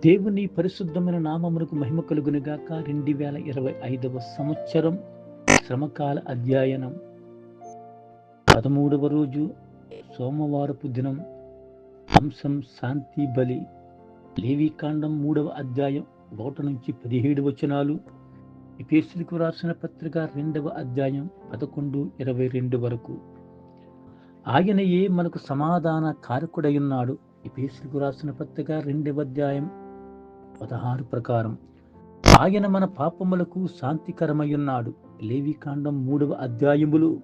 దేవుని పరిశుద్ధమైన నామమునకు మహిమ కలుగునుగాక. రెండు వేల ఇరవై ఐదవ సంవత్సరం శ్రమకాల అధ్యయనం. పదమూడవ రోజు సోమవారపు దినం అంశం శాంతి బలి. లేవీకాండం మూడవ అధ్యాయం ఒకటి నుంచి పదిహేడు వచనాలు. ఎపేసులకు రాసిన పత్రిక రెండవ అధ్యాయం పదకొండు ఇరవై రెండు వరకు. ఆయనయే మనకు సమాధాన కారకుడై ఉన్నాడు. ఎపేసులకు రాసిన పత్రిక రెండవ అధ్యాయం పదహారు ప్రకారం ఆయన మన పాపములకు శాంతికరమయ్యున్నాడు. లేవికాండం మూడవ అధ్యాయములు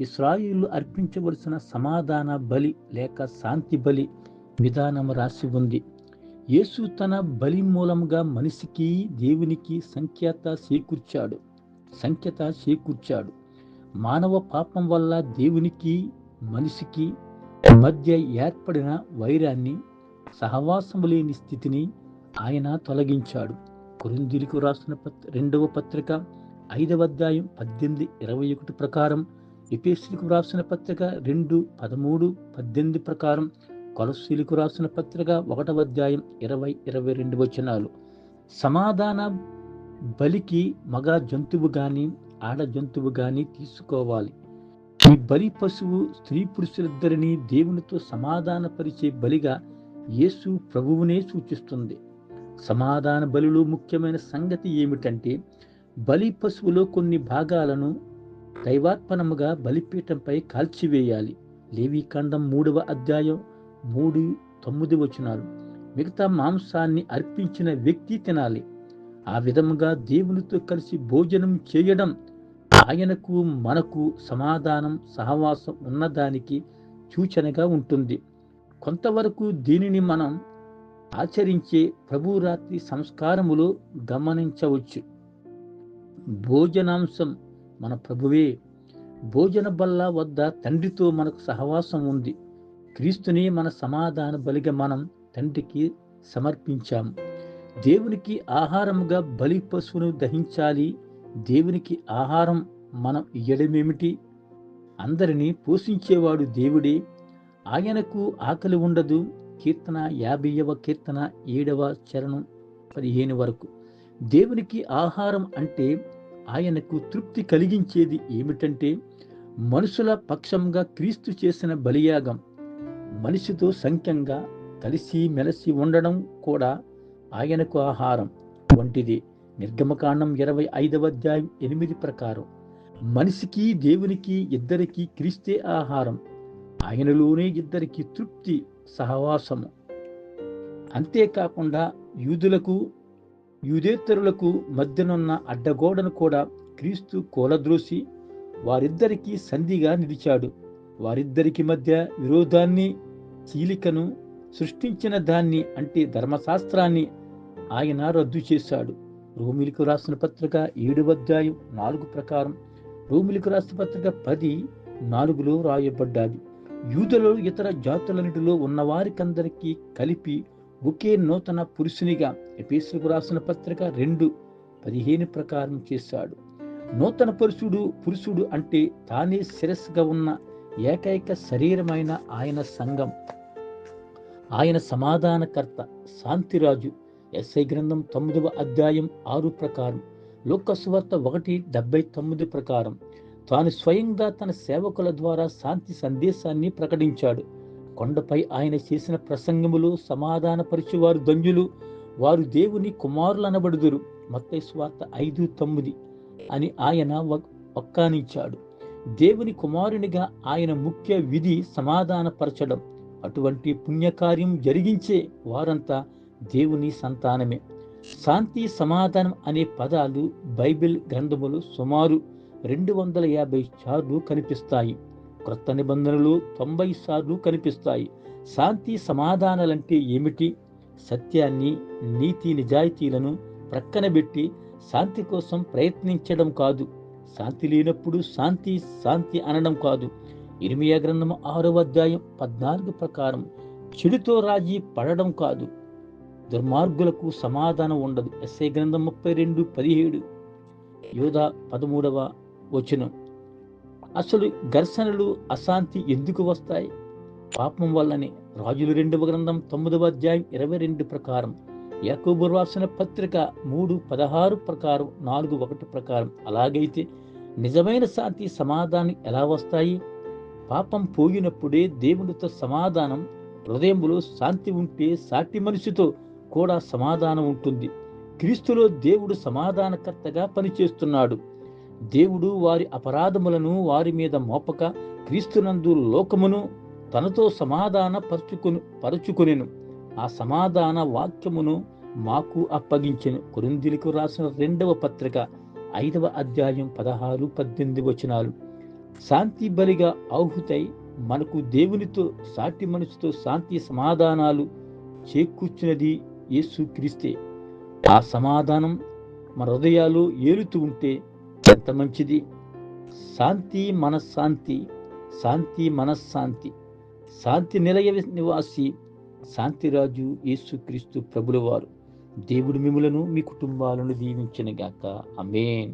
ఇస్రాయిలు అర్పించవలసిన సమాధాన బలి లేక శాంతి బలి విధానం రాసి ఉంది. యేసు తన బలి మూలంగా మనిషికి దేవునికి సంఖ్యాత చేకూర్చాడు. సంఖ్యత చేకూర్చాడు. మానవ పాపం వల్ల దేవునికి మనిషికి మధ్య ఏర్పడిన వైరాన్ని సహవాసము లేని స్థితిని ఆయన తొలగించాడు. కొరిందులకు రాసిన పత్ రెండవ పత్రిక ఐదవ అధ్యాయం పద్దెనిమిది ఇరవై ఒకటి ప్రకారం ఎపిఎస్సీలకు రాసిన పత్రిక రెండు పదమూడు పద్దెనిమిది ప్రకారం కొలసీలకు రాసిన పత్రిక ఒకటవ అధ్యాయం ఇరవై ఇరవై రెండు వచనాలు. సమాధాన బలికి మగ జంతువు కానీ ఆడ జంతువు కానీ తీసుకోవాలి. ఈ బలి పశువు స్త్రీ పురుషులిద్దరినీ దేవునితో సమాధానపరిచే బలిగా యేసు ప్రభువునే సూచిస్తుంది. సమాధాన బలిలో ముఖ్యమైన సంగతి ఏమిటంటే బలి పశువులో కొన్ని భాగాలను దైవాత్మనముగా బలిపీఠంపై కాల్చివేయాలి. లేవీకాండం మూడవ అధ్యాయం మూడు తొమ్మిది వచనాలు. మిగతా మాంసాన్ని అర్పించిన వ్యక్తి తినాలి. ఆ విధముగా దేవునితో కలిసి భోజనం చేయడం ఆయనకు మనకు సమాధానం సహవాసం ఉన్నదానికి సూచనగా ఉంటుంది. కొంతవరకు దీనిని మనం ఆచరించే ప్రభురాత్రి సంస్కారములో గమనించవచ్చు. భోజనాంశం మన ప్రభువే. భోజన బల్ల వద్ద తండ్రితో మనకు సహవాసం ఉంది. క్రీస్తుని మన సమాధాన బలిగా మనం తండ్రికి సమర్పించాము దేవునికి ఆహారముగా బలి పశువును దహించాలి. దేవునికి ఆహారం మనం ఇయ్యడమేమిటి? అందరినీ పోషించేవాడు దేవుడే. ఆయనకు ఆకలి ఉండదు. కీర్తన యాభైవ కీర్తన ఏడవ చరణం పదిహేను వరకు. దేవునికి ఆహారం అంటే ఆయనకు తృప్తి కలిగించేది ఏమిటంటే మనుషుల పక్షంగా క్రీస్తు చేసిన బలియాగం. మనిషితో సంఖ్యంగా కలిసి మెలసి ఉండడం కూడా ఆయనకు ఆహారం. వంటిది నిర్గమకాండం ఇరవై ఐదవ అధ్యాయం ఎనిమిది ప్రకారం. మనిషికి దేవునికి ఇద్దరికి క్రీస్తే ఆహారం. ఆయనలోనే ఇద్దరికి తృప్తి సహవాసము. అంతేకాకుండా యూదులకు యూదేతరులకు మధ్యనున్న అడ్డగోడను కూడా క్రీస్తు కూలద్రోసి వారిద్దరికీ సంధిగా నిలిచాడు. వారిద్దరికి మధ్య విరోధాన్ని చీలికను సృష్టించిన దాన్ని అంటే ధర్మశాస్త్రాన్ని ఆయన రద్దు చేశాడు. రోమిలకు రాసిన పత్రిక ఏడు అధ్యాయం నాలుగు ప్రకారం. రోమిలకు రాసిన పత్రిక పది నాలుగులో రాయబడ్డాది. యూదులు ఇతర జాతులన్నిటిలో ఉన్నవారికందరికీ కలిపి ఒకే నూతన పురుషునిగా ఎపేసుకు రాసిన పత్రిక రెండు పదిహేను ప్రకారం చేశాడు. నూతన పురుషుడు పురుషుడు అంటే తానే శిరస్సుగా ఉన్న ఏకైక శరీరమైన ఆయన సంఘం. ఆయన సమాధానకర్త శాంతిరాజు. ఎస్ఐ గ్రంథం తొమ్మిదవ అధ్యాయం ఆరు ప్రకారం. లోకసువార్త ఒకటి డెబ్బై తొమ్మిది ప్రకారం. తాను స్వయంగా తన సేవకుల ద్వారా శాంతి సందేశాన్ని ప్రకటించాడు. కొండపై ఆయన చేసిన ప్రసంగములు సమాధానపరిచేవారు దంజులు వారు దేవుని కుమారులనబడుదురు. మత్తయి స్వార్త ఐదు తొమ్మిది అని ఆయన ఒక్కానించాడు దేవుని కుమారునిగా ఆయన ముఖ్య విధి సమాధానపరచడం. అటువంటి పుణ్యకార్యం జరిగించే వారంతా దేవుని సంతానమే. శాంతి సమాధానం అనే పదాలు బైబిల్ గ్రంథములు సుమారు రెండు వందల యాభై సార్లు కనిపిస్తాయి. క్రొత్త నిబంధనలు తొంభై సార్లు కనిపిస్తాయి. శాంతి సమాధానాలంటే ఏమిటి? సత్యాన్ని నీతి నిజాయితీలను ప్రక్కన పెట్టి శాంతి కోసం ప్రయత్నించడం కాదు. శాంతి లేనప్పుడు శాంతి శాంతి అనడం కాదు. ఇరిమియా గ్రంథం ఆరో అధ్యాయం పద్నాలుగు ప్రకారం చెడుతో రాజీ పడడం కాదు. దుర్మార్గులకు సమాధానం ఉండదు. ఎస్ఏ గ్రంథం ముప్పై రెండు పదిహేడు. యోధ పదమూడవ వచనం అసలు ఘర్షణలు అశాంతి ఎందుకు వస్తాయి? పాపం వల్లనే రాజులు రెండవ గ్రంథం తొమ్మిదవ అధ్యాయం ఇరవై రెండు ప్రకారం యాకోబు రాసిన పత్రిక మూడు పదహారు ప్రకారం నాలుగు ఒకటి ప్రకారం. అలాగైతే నిజమైన శాంతి సమాధానం ఎలా వస్తాయి? పాపం పోయినప్పుడే దేవునితో సమాధానం హృదయంలో శాంతి ఉంటే సాటి మనిషితో కూడా సమాధానం ఉంటుంది. క్రీస్తులో దేవుడు సమాధానకర్తగా పనిచేస్తున్నాడు. దేవుడు వారి అపరాధములను వారి మీద మోపక క్రీస్తునందు లోకమును తనతో సమాధాన పరుచుకుని పరుచుకునేను. ఆ సమాధాన వాక్యమును మాకు అప్పగించెను. కొరిందులకు రాసిన రెండవ పత్రిక ఐదవ అధ్యాయం పదహారు పద్దెనిమిది వచనాలు. శాంతి బలిగా ఆహుతై మనకు దేవునితో సాటి మనిషితో శాంతి సమాధానాలు చేకూర్చినది యేసు క్రీస్తే ఆ సమాధానం మన హృదయాలు ఏలుతూ ఉంటే ఎంత మంచిది? శాంతి మనశ్శాంతి శాంతి మనశ్శాంతి. శాంతి నిలయ నివాసి శాంతిరాజు యేసుక్రీస్తు ప్రభులవారు. దేవుడు మిములను మీ కుటుంబాలను దీవించినగాక అమేన్